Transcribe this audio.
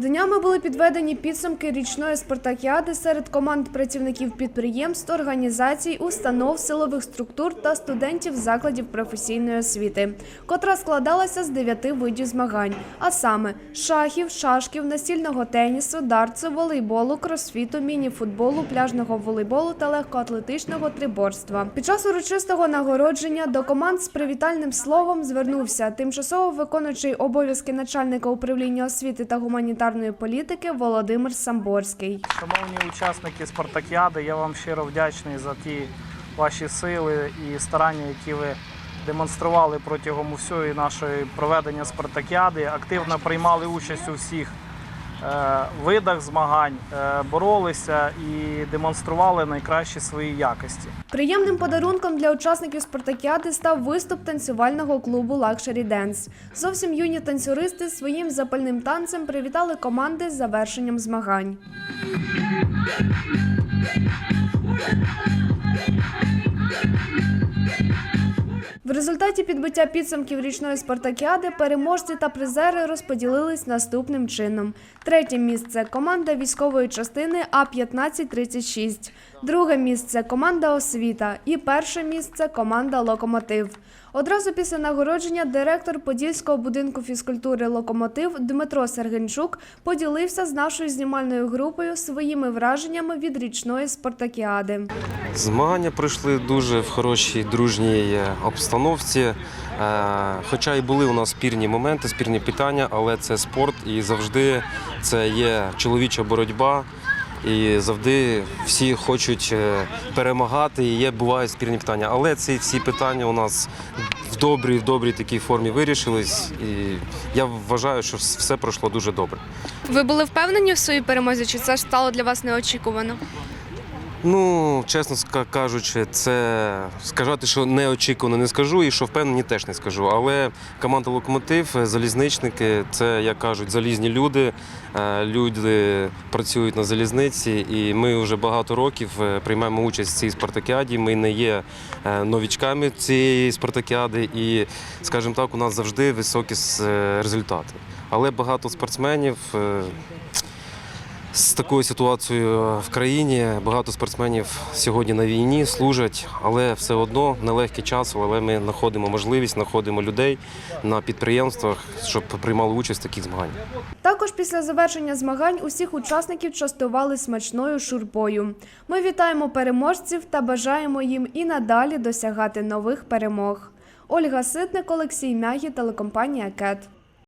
Днями були підведені підсумки річної спартакіади серед команд працівників підприємств, організацій, установ, силових структур та студентів закладів професійної освіти, котра складалася з дев'яти видів змагань, а саме шахів, шашків, настільного тенісу, дартсу, волейболу, кросфіту, міні-футболу, пляжного волейболу та легкоатлетичного триборства. Під час урочистого нагородження до команд з привітальним словом звернувся тимчасово виконуючий обов'язки начальника управління освіти та гуманітарної політики Володимир Самборський. Шановні учасники спартакіади, я вам щиро вдячний за ті ваші сили і старання, які ви демонстрували протягом усього нашої проведення спартакіади. Активно приймали участь у всіх видах змагань, е, боролися і демонстрували найкращі свої якості. Приємним подарунком для учасників спартакіади став виступ танцювального клубу Luxury Dance. Зовсім юні танцюристи своїм запальним танцем привітали команди з завершенням змагань. В результаті підбиття підсумків річної спартакіади переможці та призери розподілились наступним чином: третє місце команда військової частини А 1536 друге місце команда освіта і перше місце команда Локомотив. Одразу після нагородження директор Подільського будинку фізкультури Локомотив Дмитро Сергенчук поділився з нашою знімальною групою своїми враженнями від річної спартакіади. Змагання пройшли дуже в хорошій дружній е, обстановці. Е, Хоча і були у нас спірні моменти, спірні питання, але це спорт і завжди це є чоловіча боротьба. І завжди всі хочуть е, перемагати. І є бувають спірні питання. Але ці всі питання у нас в добрій, в добрій такій формі вирішились. І я вважаю, що все пройшло дуже добре. Ви були впевнені в своїй перемозі, чи це ж стало для вас неочікувано? Ну, чесно кажучи, це сказати, що неочікувано не скажу, і що впевнені теж не скажу. Але команда Локомотив, е, залізничники це, як кажуть, залізні люди. Е, Люди працюють на залізниці, і ми вже багато років е, приймаємо участь в цій спартакіаді. Ми не є новічками цієї спартакіади, і, скажімо так, у нас завжди високі результати. Але багато спортсменів. Е, з такою ситуацією в країні багато спортсменів сьогодні на війні служать, але все одно нелегкий час, але ми знаходимо можливість, знаходимо людей на підприємствах, щоб приймали участь в таких змаганнях. Також після завершення змагань усіх учасників частували смачною шурпою. Ми вітаємо переможців та бажаємо їм і надалі досягати нових перемог. Ольга Ситник, Олексій Мягі, телекомпанія Кет.